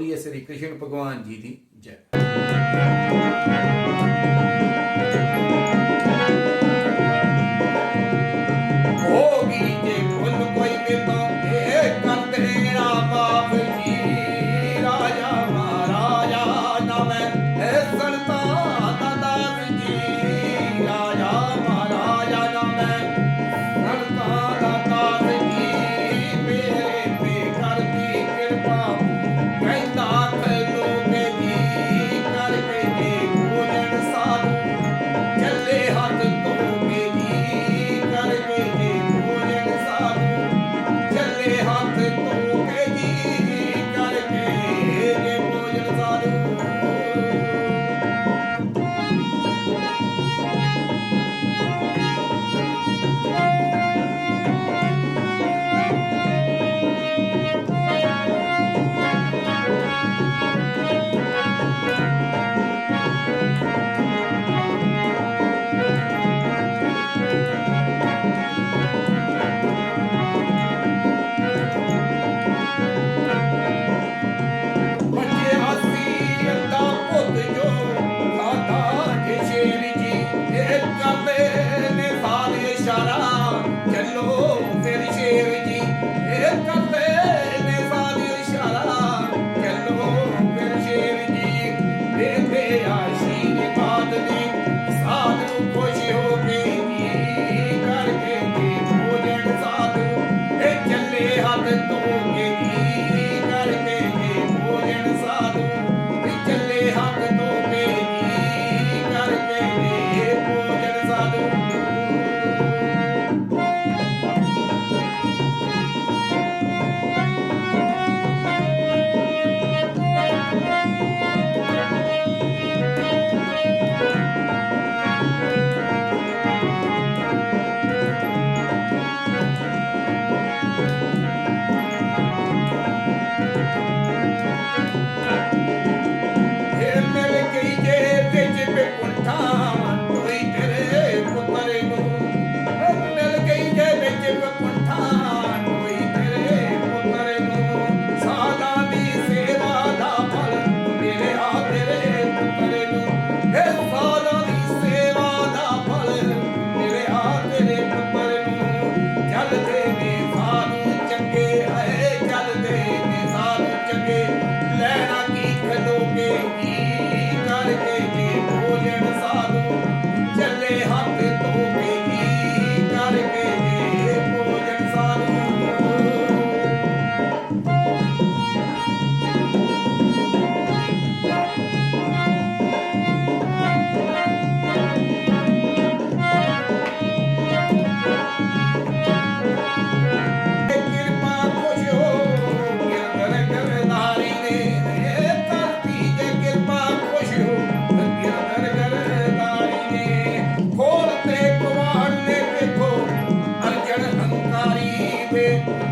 બોલીએ શ્રી કૃષ્ણ ભગવાનજીની જય ભોગી me.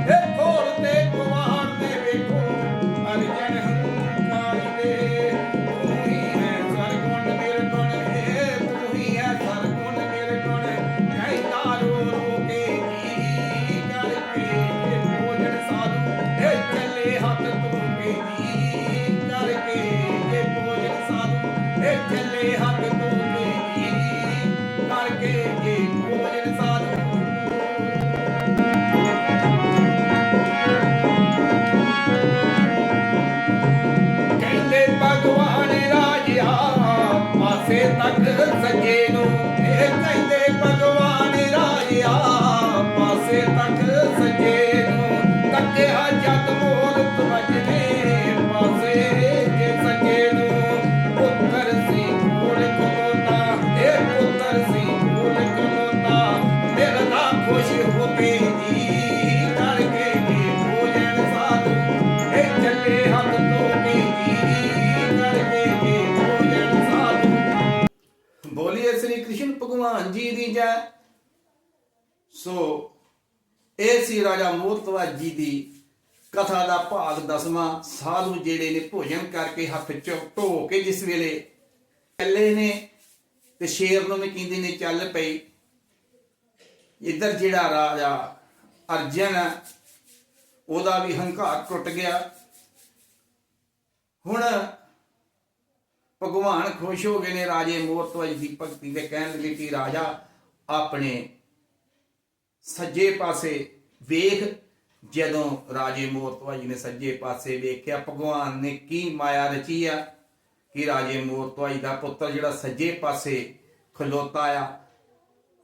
ਦੀ ਜੈ। ਸੋ, ਇਹ ਸੀ ਰਾਜਾ ਮੋਤਵਾ ਜੀ ਦੀ ਕਥਾ ਦਾ ਭਾਗ 10ਵਾਂ ਸਾਧੂ ਜਿਹੜੇ ਨੇ ਭੋਜਨ ਕਰਕੇ ਹੱਥ ਧੋ ਕੇ ਜਿਸ ਵੇਲੇ ਚੱਲੇ ਨੇ, ਤੇ ਸ਼ੇਰ ਨੂੰ ਵੀ ਕਹਿੰਦੇ ਨੇ, ਚੱਲ ਪਈ। ਇੱਧਰ ਜਿਹੜਾ ਰਾਜਾ ਅਰਜਨ ਉਹਦਾ ਵੀ ਹੰਕਾਰ ਟੁੱਟ ਗਿਆ। ਹੁਣ ਭਗਵਾਨ ਖੁਸ਼ ਹੋ ਗਏ ਨੇ ਰਾਜੇ ਮੋਰਤਵਜ ਦੀ ਭਗਤੀ ਦੇ ਕਹਿਣ ਲੱਗੇ ਕਿ ਰਾਜਾ ਆਪਣੇ ਸੱਜੇ ਪਾਸੇ ਵੇਖ, ਜਦੋਂ ਰਾਜੇ ਮੋਰਤਵਜ ਨੇ ਸੱਜੇ ਪਾਸੇ ਵੇਖਿਆ, ਭਗਵਾਨ ਨੇ ਕੀ ਮਾਇਆ ਰਚੀ ਆ ਕਿ ਰਾਜੇ ਮੋਰਤਵਜ ਦਾ ਪੁੱਤਰ ਜਿਹੜਾ ਸੱਜੇ ਪਾਸੇ ਖਲੋਤਾ ਆ,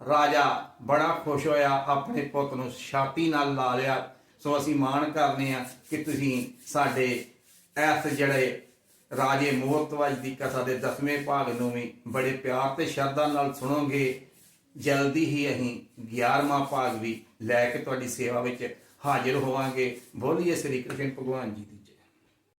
ਰਾਜਾ ਬੜਾ ਖੁਸ਼ ਹੋਇਆ, ਆਪਣੇ ਪੁੱਤ ਨੂੰ ਛਾਤੀ ਨਾਲ ਲਾ ਲਿਆ। ਸੋ ਅਸੀਂ ਮਾਣ ਕਰਨੇ ਆ ਕਿ ਤੁਸੀਂ ਸਾਡੇ ਐਸ ਜਿਹੜੇ ਰਾਜੇ ਮੋਹਤਵਜ ਦੀ ਕਥਾ ਦੇ 10ਵੇਂ ਭਾਗ ਨੂੰ ਵੀ ਬੜੇ ਪਿਆਰ ਤੇ ਸ਼ਰਧਾ ਨਾਲ ਸੁਣੋਗੇ। ਜਲਦੀ ਹੀ ਅਸੀਂ 11ਵਾਂ ਭਾਗ ਵੀ ਲੈ ਕੇ ਤੁਹਾਡੀ ਸੇਵਾ ਵਿੱਚ ਹਾਜ਼ਰ ਹੋਵਾਂਗੇ। ਬੋਲੀਏ ਸ੍ਰੀ ਕ੍ਰਿਸ਼ਨ ਭਗਵਾਨ ਜੀ ਦੀ।